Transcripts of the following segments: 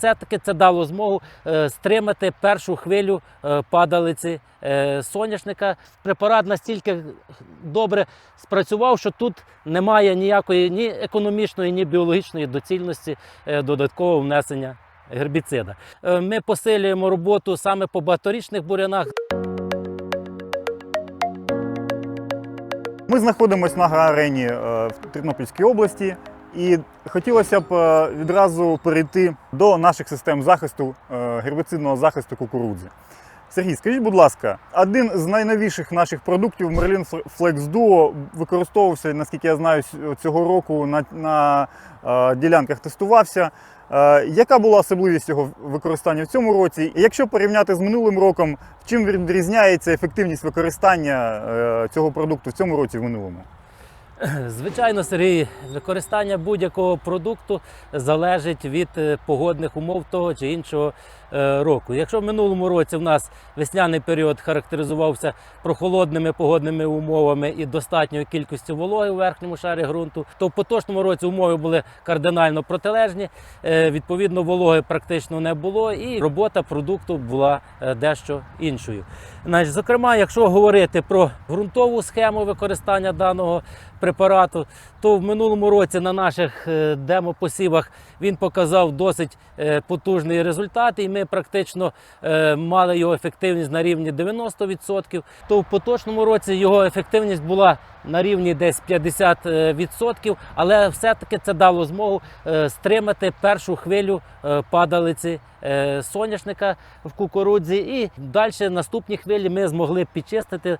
все-таки це дало змогу е, стримати першу хвилю е, падалиці е, соняшника. Препарат настільки добре спрацював, що тут немає ніякої ні економічної, ні біологічної доцільності додаткового внесення гербіцида. Ми посилюємо роботу саме по багаторічних бурянах. Ми знаходимося на агроарені е, в Тернопільській області, і хотілося б е, відразу перейти до наших систем захисту, е, гербіцидного захисту кукурудзи. Сергій, скажіть, будь ласка, один з найновіших наших продуктів Merlin Flex Duo використовувався, наскільки я знаю, цього року на, на е, ділянках тестувався. Е, яка була особливість його використання в цьому році? І якщо порівняти з минулим роком, чим відрізняється ефективність використання е, цього продукту в цьому році в минулому? Звичайно, Сергій, використання будь-якого продукту залежить від е, погодних умов того чи іншого е, року. Якщо в минулому році в нас весняний період характеризувався прохолодними погодними умовами і достатньою кількістю вологи у верхньому шарі ґрунту, то в поточному році умови були кардинально протилежні. Е, Відповідно, вологи практично не було, і робота продукту була дещо іншою. Зокрема, якщо говорити про ґрунтову схему використання даного препарату, то в минулому році на наших е, демопосівах він показав досить е, потужний результат, і ми практично е, мали його ефективність на рівні 90%. То в поточному році його ефективність була на рівні десь 50%, але все-таки це дало змогу стримати першу хвилю падалиці соняшника в кукурудзі. І далі наступні хвилі ми змогли підчистити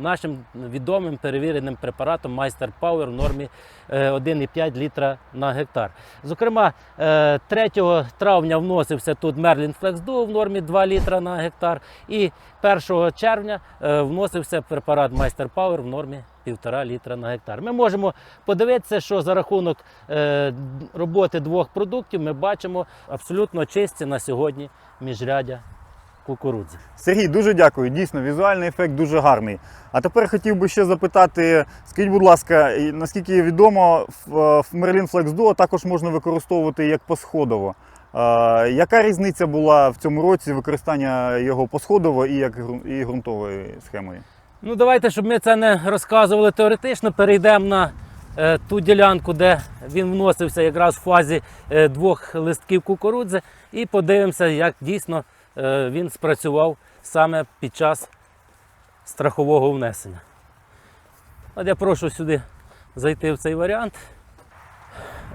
нашим відомим перевіреним препаратом Майстер Power в нормі е, 1,5 літра на гектар. Зокрема, е, 3 травня вносився тут Flex Duo в нормі 2 літра на гектар. І 1 червня е, вносився препарат Майстер Power в нормі 1,5 літра на гектар. Ми можемо подивитися, що за рахунок е, роботи двох продуктів ми бачимо абсолютно чисті на сьогодні міжрядя кукурудзи. Сергій, дуже дякую. Дійсно, візуальний ефект дуже гарний. А тепер хотів би ще запитати: скажіть, будь ласка, наскільки відомо, в в Merlin Flex Duo також можна використовувати як посходово. Е, яка різниця була в цьому році використання його посходово і як і ґрунтової схемою? Ну, давайте, щоб ми це не розказували теоретично, перейдемо на е, ту ділянку, де він вносився якраз в фазі е, двох листків кукурудзи, і подивимося, як дійсно е, він спрацював саме під час страхового внесення. От я прошу сюди зайти в цей варіант.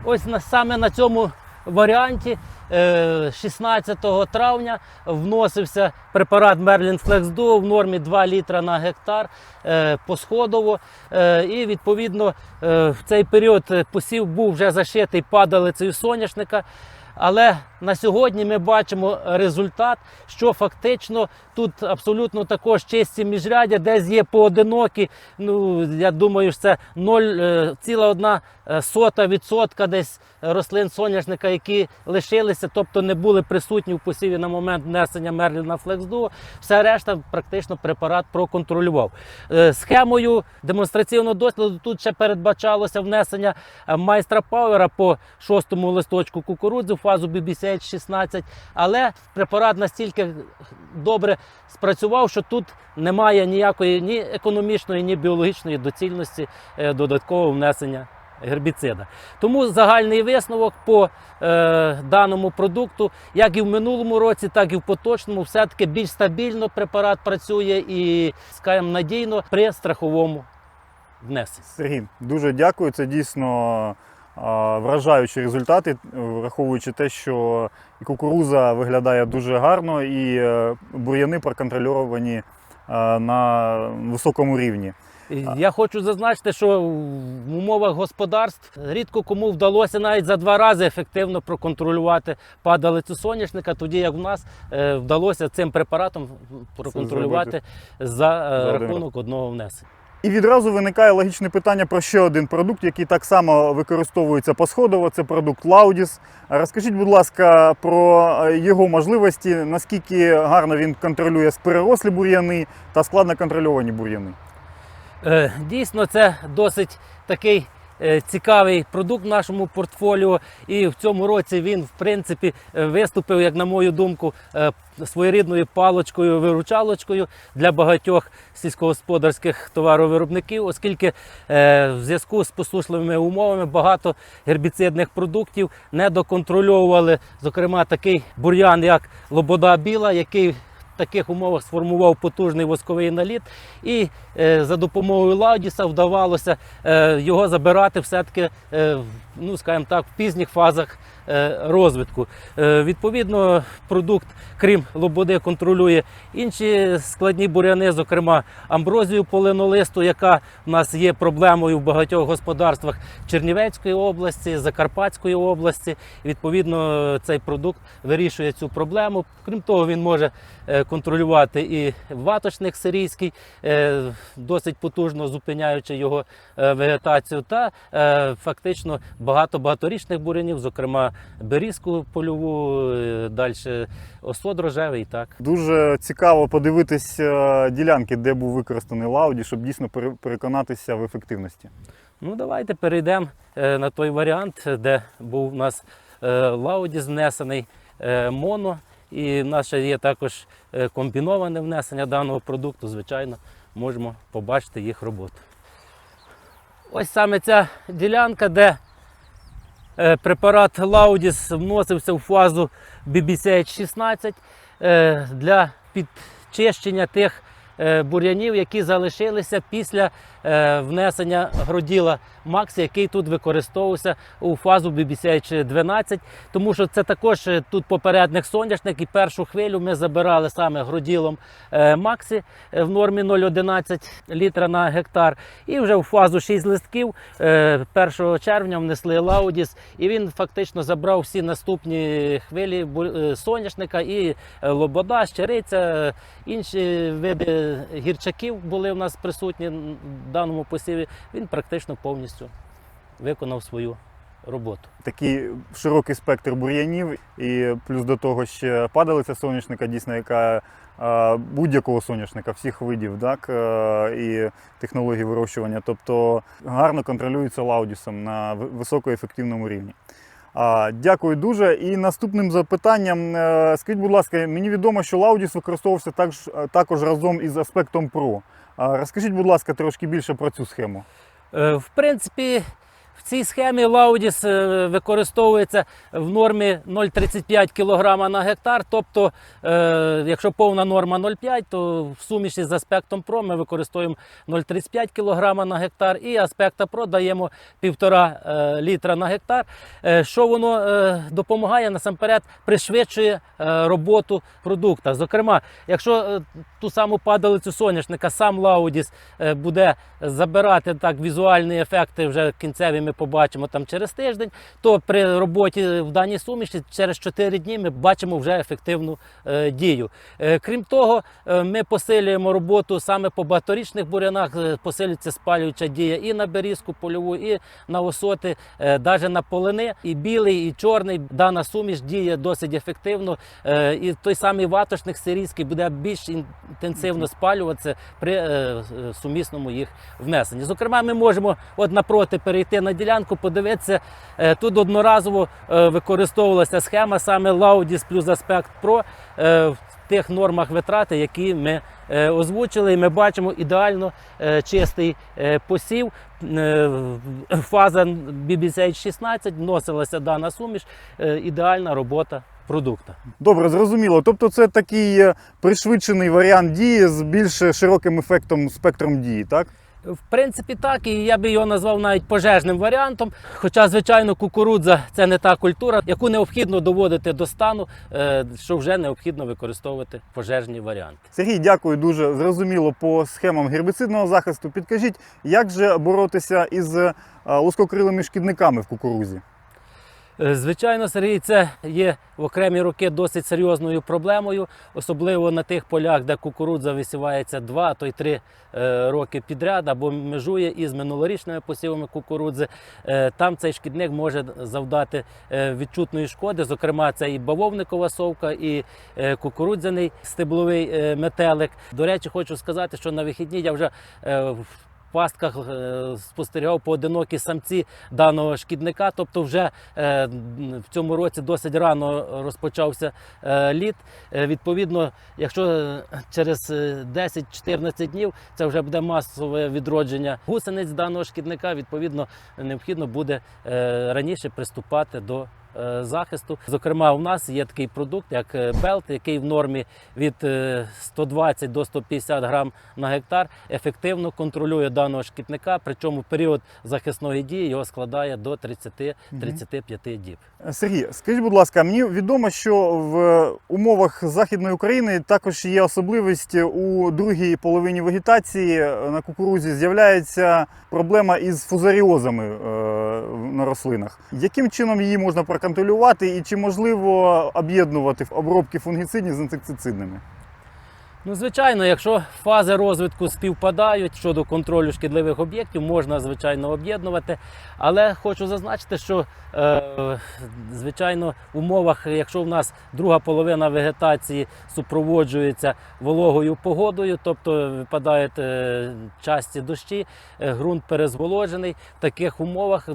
Ось на, саме на цьому варіанті е, 16 травня вносився препарат Merlin Flex Duo в нормі 2 літра на гектар е, посходово. Е, і відповідно е, в цей період е, посів був вже зашитий падалицею соняшника. Але на сьогодні ми бачимо результат, що фактично тут абсолютно також чисті міжрядя, десь є поодинокі. Ну я думаю, що це 0,1 е, сота відсотка десь рослин соняшника, які лишилися, тобто не були присутні в посіві на момент внесення Мерліна Флексду. Все решта практично препарат проконтролював. Е, Схемою демонстраційного досліду тут ще передбачалося внесення е, майстра Пауера по шостому листочку кукурудзи в фазу BBCH 16, але препарат настільки добре спрацював, що тут немає ніякої ні економічної, ні біологічної доцільності е, додаткового внесення гербіцида. Тому загальний висновок по е, даному продукту, як і в минулому році, так і в поточному, все-таки більш стабільно препарат працює і, скажімо, надійно при страховому внесенні. Сергій, дуже дякую. Це дійсно вражаючі результати, е, враховуючи те, що і кукуруза виглядає дуже гарно, і е, бур'яни проконтрольовані е, на високому рівні. Я хочу зазначити, що в умовах господарств рідко кому вдалося навіть за два рази ефективно проконтролювати падалицю соняшника, тоді як в нас вдалося цим препаратом проконтролювати за, рахунок одного внесення. І відразу виникає логічне питання про ще один продукт, який так само використовується посходово. Це продукт Laudis. Розкажіть, будь ласка, про е, його можливості, наскільки гарно він контролює перерослі бур'яни та складно контрольовані бур'яни. Е, Дійсно, це досить такий цікавий продукт в нашому портфоліо. І в цьому році він, в принципі, е, виступив, як на мою думку, е, своєрідною палочкою, виручалочкою для багатьох сільськогосподарських товаровиробників, оскільки е, в зв'язку з посушливими умовами багато гербіцидних продуктів не доконтрольовували, зокрема, такий бур'ян, як лобода біла, який таких умовах сформував потужний восковий наліт, і е, за допомогою Лаудіса вдавалося е, його забирати все-таки, е, ну скажімо так, в пізніх фазах розвитку. Е, відповідно, продукт, крім лободи, контролює інші складні буряни, зокрема амброзію полинолисту, яка в нас є проблемою в багатьох господарствах Чернівецької області, Закарпатської області. Відповідно, цей продукт вирішує цю проблему. Крім того, він може е, контролювати і ваточник сирійський, е, досить потужно зупиняючи його е, вегетацію, та е, фактично багато багаторічних бурянів, зокрема берізку польову, далі осод рожевий. Так. Дуже цікаво подивитись е, ділянки, де був використаний лауді, щоб дійсно переконатися в ефективності. Ну, давайте перейдемо е, на той варіант, де був у нас е, лауді знесений е, моно. І в нас ще є також е, комбіноване внесення даного продукту. Звичайно, можемо побачити їх роботу. Ось саме ця ділянка, де е, препарат Лаудіс вносився в фазу BBCH16 е, для підчищення тих е, бур'янів, які залишилися після е, внесення гроділа Макс, який тут використовувався у фазу BBCH12, тому що це також е, тут попередник соняшник, і першу хвилю ми забирали саме гроділом е, Максі е, в нормі 0,11 літра на гектар. І вже в фазу 6 листків е, 1 червня внесли Лаудіс, і він фактично забрав всі наступні хвилі е, соняшника і е, лобода, щириця, е, інші види гірчаків були в нас присутні в даному посіві. Він практично повністю виконав свою роботу. Такий широкий спектр бур'янів, і плюс до того ще падалиця соняшника, дійсно, яка будь-якого соняшника, всіх видів, так, е, і технології вирощування. Тобто гарно контролюється лаудісом на високоефективному рівні. Дякую дуже. І наступним запитанням, е, скажіть, будь ласка, мені відомо, що Лаудіс використовувався також, також разом із аспектом Pro. Розкажіть, будь ласка, трошки більше про цю схему. Е, В принципі, в цій схемі Лаудіс е, використовується в нормі 0,35 кг на гектар. Тобто, е, якщо повна норма 0,5, то в суміші з аспектом Pro ми використовуємо 0,35 кг на гектар і аспекта Pro даємо 1,5 е, літра на гектар. Що воно допомагає насамперед пришвидшує роботу продукта. Зокрема, якщо ту саму падалицю соняшника сам Лаудіс буде забирати так візуальні ефекти, вже кінцеві ми побачимо там через тиждень, то при роботі в даній суміші через 4 дні ми бачимо вже ефективну е, дію. Е, крім того, е, ми посилюємо роботу саме по багаторічних бурянах, е, посилюється спалююча дія і на берізку польову, і на осоти, навіть на полини, і білий, і чорний. Дана суміш діє досить ефективно. Е, і той самий ватошник сирійський буде більш інтенсивно спалюватися при е, е, сумісному їх внесенні. Зокрема, ми можемо от напроти перейти на ділянку, подивитися. Е, Тут одноразово е, використовувалася схема саме Laudis плюс Aspect Pro е, в тих нормах витрати, які ми озвучили. І ми бачимо ідеально чистий посів. Фаза BBCH16 вносилася дана суміш, ідеальна робота продукту. Добре, зрозуміло. Тобто це такий пришвидшений варіант дії з більш широким ефектом спектром дії, так? В принципі, так, і я би його назвав навіть пожежним варіантом. Хоча, звичайно, кукурудза це не та культура, яку необхідно доводити до стану, е, що вже необхідно використовувати пожежні варіанти. Сергій, дякую дуже. Зрозуміло по схемам гербіцидного захисту. Підкажіть, як же боротися із лоскокрилими шкідниками в кукурузі? Е, Звичайно, Сергій, це є в окремі роки досить серйозною проблемою, особливо на тих полях, де кукурудза висівається 2, а то й 3 роки підряд або межує із минулорічними посівами кукурудзи. Е, Там цей шкідник може завдати е, відчутної шкоди. Зокрема, це і бавовникова совка, і е, кукурудзяний стебловий е, метелик. До речі, хочу сказати, що на вихідні я вже е, в пастках е, спостерігав поодинокі самці даного шкідника. Тобто, вже е, в цьому році досить рано розпочався е, літ. Е, Відповідно, якщо через е, 10-14 днів це вже буде масове відродження гусениць даного шкідника, відповідно, необхідно буде раніше приступати до захисту. Зокрема, у нас є такий продукт, як е, белт, який в нормі від е, 120 до 150 грам на гектар ефективно контролює даного шкідника. Причому період захисної дії його складає до 30-35 діб. Сергій, скажіть, будь ласка, мені відомо, що в умовах Західної України також є особливість у другій половині вегетації на кукурузі з'являється проблема із фузаріозами е, на рослинах. Яким чином її можна проконтролювати і чи можливо об'єднувати обробки фунгіцидів з інсектицидними? Ну, звичайно, якщо фази розвитку співпадають щодо контролю шкідливих об'єктів, можна звичайно об'єднувати. Але хочу зазначити, що е, звичайно в умовах, якщо в нас друга половина вегетації супроводжується вологою погодою, тобто випадають е, часті дощі, е, ґрунт перезволожений. В таких умовах е,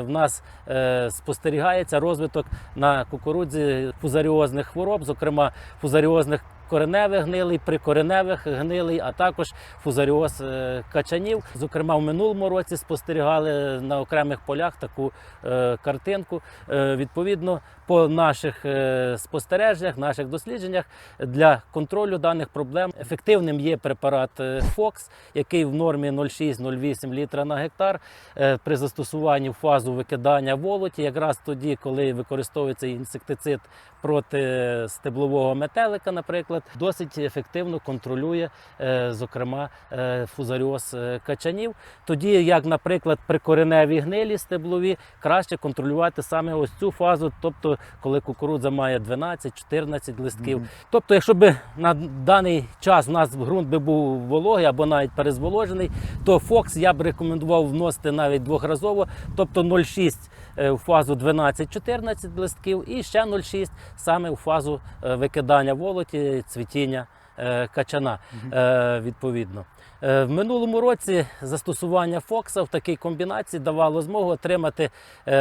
в нас е, спостерігається розвиток на кукурудзі фузаріозних хвороб, зокрема фузаріозних кореневих гнилий, прикореневих гнилий, а також фузаріоз е, качанів. Зокрема, в минулому році спостерігали на окремих полях таку е, картинку. Е, відповідно, по наших спостереженнях, наших дослідженнях для контролю даних проблем ефективним є препарат Фокс, який в нормі 0,6-0,8 літра на гектар при застосуванні в фазу викидання волоті, якраз тоді, коли використовується інсектицид проти стеблового метелика, наприклад, досить ефективно контролює, е, зокрема, е, фузаріоз е, качанів. Тоді, як, наприклад, при кореневій гнилі стеблові, краще контролювати саме ось цю фазу, тобто коли кукурудза має 12-14 листків. Мгм. Тобто, якщо б на даний час у нас ґрунт би був вологий або навіть перезволожений, то Фокс я б рекомендував вносити навіть двохразово, тобто 0,6 е, у фазу 12-14 листків і ще 0,6 саме у фазу е, викидання волоті, цвітіння е, качана відповідно. В минулому році застосування Фокса в такій комбінації давало змогу отримати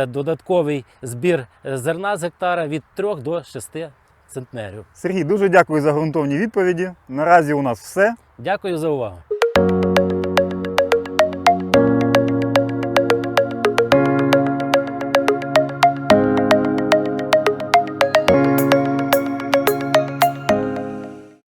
додатковий збір зерна з гектара від 3 до 6 центнерів. Сергій, дуже дякую за ґрунтовні відповіді. Наразі у нас все. Дякую за увагу.